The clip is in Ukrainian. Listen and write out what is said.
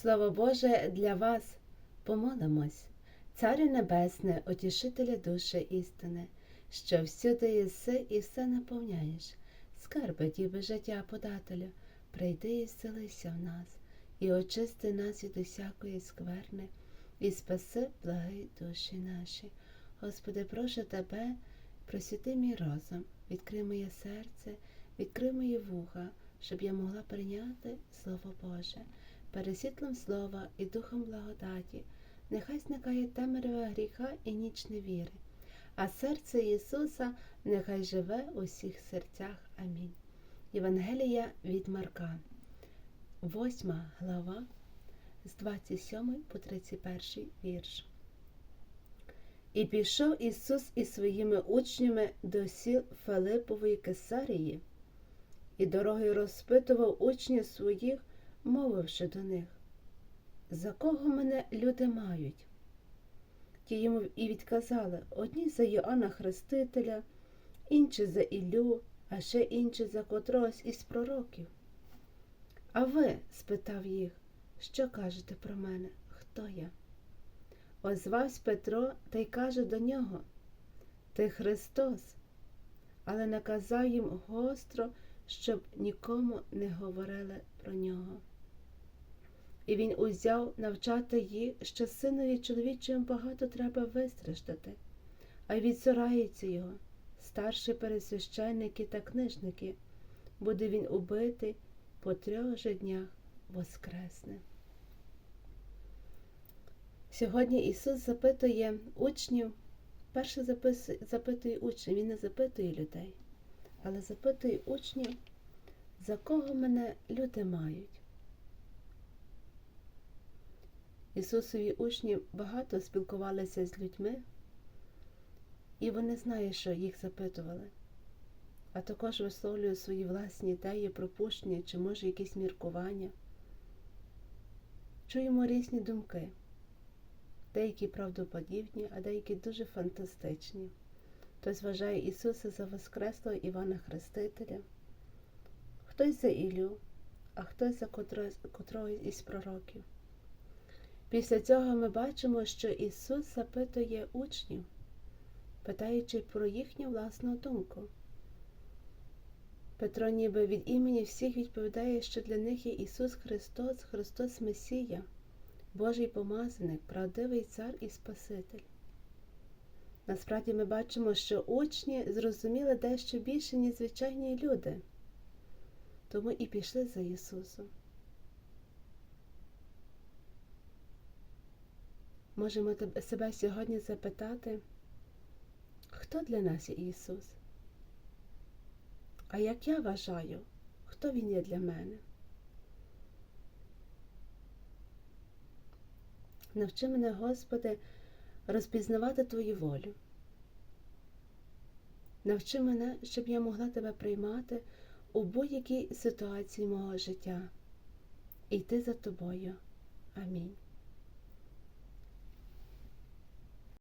Слово Боже для вас помолимось, Царю Небесне, утішителя душі істини, що всюди єси і все наповняєш, скарби діби життя подателю, прийди і вселися в нас, і очисти нас від усякої скверни, і спаси благи душі наші. Господи, прошу тебе, просвіти мій розум, відкрий моє серце, відкрий мої вуха, щоб я могла прийняти Слово Боже, перед світлом слова і духом благодаті, нехай зникає темрява гріха і ніч невіри, а серце Ісуса нехай живе у всіх серцях. Амінь. Євангелія від Марка, 8 глава, з 27 по 31 вірш. І пішов Ісус із своїми учнями до сіл Филипової Кесарії, і дорогою розпитував учнів своїх, мовивши до них, за кого мене люди мають? Ті йому і відказали одні за Йоанна Хрестителя, інші за Іллю, а ще інші за котрогось із пророків. А ви? спитав їх, що кажете про мене? Хто я? Озвався Петро та й каже до нього Ти Христос, але наказав їм гостро, щоб нікому не говорили про нього. І він узяв навчати їх, що синові чоловічому багато треба вистраждати, а й відсорається його, старші пересвященники та книжники, буде він убитий по трьох же днях воскресне. Сьогодні Ісус запитує учнів, перше запитує учнів, Він не запитує людей, але запитує учнів, за кого мене люди мають. Ісусові учні багато спілкувалися з людьми, і вони знають, що їх запитували, а також висловлюють свої власні ідеї, пропущення чи, може, якісь міркування. Чуємо різні думки деякі правдоподібні, а деякі дуже фантастичні. Хтось вважає Ісуса за Воскреслого Івана Хрестителя, хтось за Ілю, а хтось за котрого із пророків. Після цього ми бачимо, що Ісус запитує учнів, питаючи про їхню власну думку. Петро ніби від імені всіх відповідає, що для них є Ісус Христос, Христос Месія. Божий помазаник, правдивий цар і Спаситель. Насправді ми бачимо, що учні зрозуміли дещо більше, ніж звичайні люди, тому і пішли за Ісусом. Можемо себе сьогодні запитати, хто для нас є Ісус? А як я вважаю, хто Він є для мене? Навчи мене, Господи, розпізнавати Твою волю. Навчи мене, щоб я могла Тебе приймати у будь-якій ситуації мого життя і йти за тобою. Амінь.